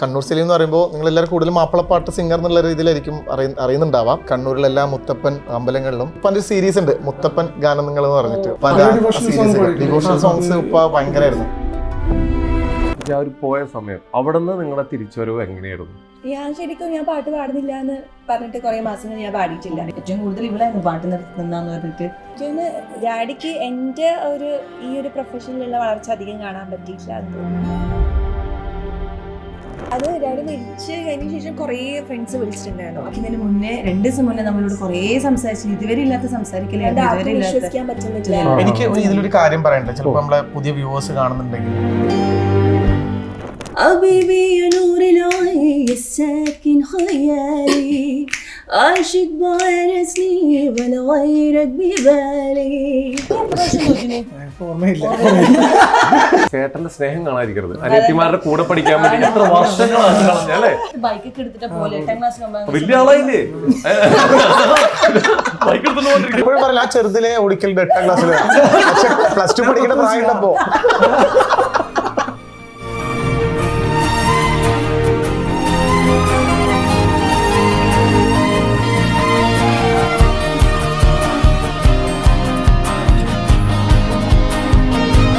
കണ്ണൂർ സിലി എന്ന് പറയുമ്പോൾ നിങ്ങൾ എല്ലാവരും കൂടുതൽ മാപ്പിളപ്പാട്ട് സിംഗർ എന്നുള്ള രീതിയിലായിരിക്കും അറിയ- അറിയുന്നുണ്ടാവാം. കണ്ണൂരിലെല്ലാ മുത്തപ്പൻ അമ്പലങ്ങളിലും ഇപ്പൊ അതിന്റെ സീരീസ് ഉണ്ട്. മുത്തപ്പൻ ഗാനം നിങ്ങൾ എന്ന് പറഞ്ഞിട്ട് പല സീരീസ് ഡിവോഷൻ ഡിവോഷണൽ സോങ്സ് ഇപ്പൊ ഭയങ്കരമായിരുന്നു ഞാൻ ഒരു പോയ സമയം അവിടെ നിന്ന് നിങ്ങളെ തിരിച്ചുവരവ് എങ്ങനെയായിരുന്നു? ഞാൻ ശരിക്കും ഞാൻ പാട്ട് പാടുന്നില്ല എന്ന് പറഞ്ഞിട്ട് കുറെ മാസങ്ങൾ ഞാൻ പാടിയിട്ടില്ല. ഏറ്റവും കൂടുതൽ ഇവളായിരുന്നു പാട്ട് നിർത്തുന്നതെന്ന് പറഞ്ഞിട്ട്? എനിക്ക് ഡാഡിക്ക് എന്റെ ഒരു ഈ ഒരു പ്രൊഫഷനിലുള്ള വളർച്ച അധികം കാണാൻ പറ്റിയിട്ടില്ല എന്ന് തോന്നുന്നു. അത് ഡാഡി മരിച്ച് കഴിഞ്ഞ ശേഷം കുറേ ഫ്രണ്ട്സ് വിളിച്ചിട്ടുണ്ടായിരുന്നു ഇതിന് മുന്നേ രണ്ട് ദിവസം മുന്നേ നമ്മളോട് കുറേ സംസാരിച്ചു ഇതുവരെ ഇല്ലാത്ത സംസാരിക്കലേ അത് ഇതുവരെ ആർക്കും ഇല്ലാത്ത വിശ്വസിക്കാൻ പറ്റുന്നില്ല ആ. എനിക്ക് ഇതിലൊരു കാര്യം പറയണ്ടേ ചിലപ്പോൾ നമ്മളെ പുതിയ വ്യൂവേഴ്സ് കാണുന്നുണ്ടെങ്കിൽ حبيبي يا نور العين الساكن خيالي عاشق بعرسني وانا غيرك ببالي ഓർമ്മയില്ല ചേട്ടന്റെ സ്നേഹം കാണാതിരിക്കരുത്. അനിയത്തിമാരുടെ കൂടെ പഠിക്കാൻ വേണ്ടി എത്ര വർഷങ്ങളാണ് കളഞ്ഞല്ലേ ബൈക്കൊക്കെ എടുത്തിട്ട് പോലെ എട്ടാം ക്ലാസ്സിൽ വലിയ ആളായില്ലേ? ബൈക്ക് എടുത്തോണ്ടിരിക്കും ആ ചെറുതിലെ ഓടിക്കലുണ്ട് എട്ടാം ക്ലാസ്സിൽ പ്ലസ് ടു പഠിക്കുന്ന പ്രായമുള്ളപ്പോ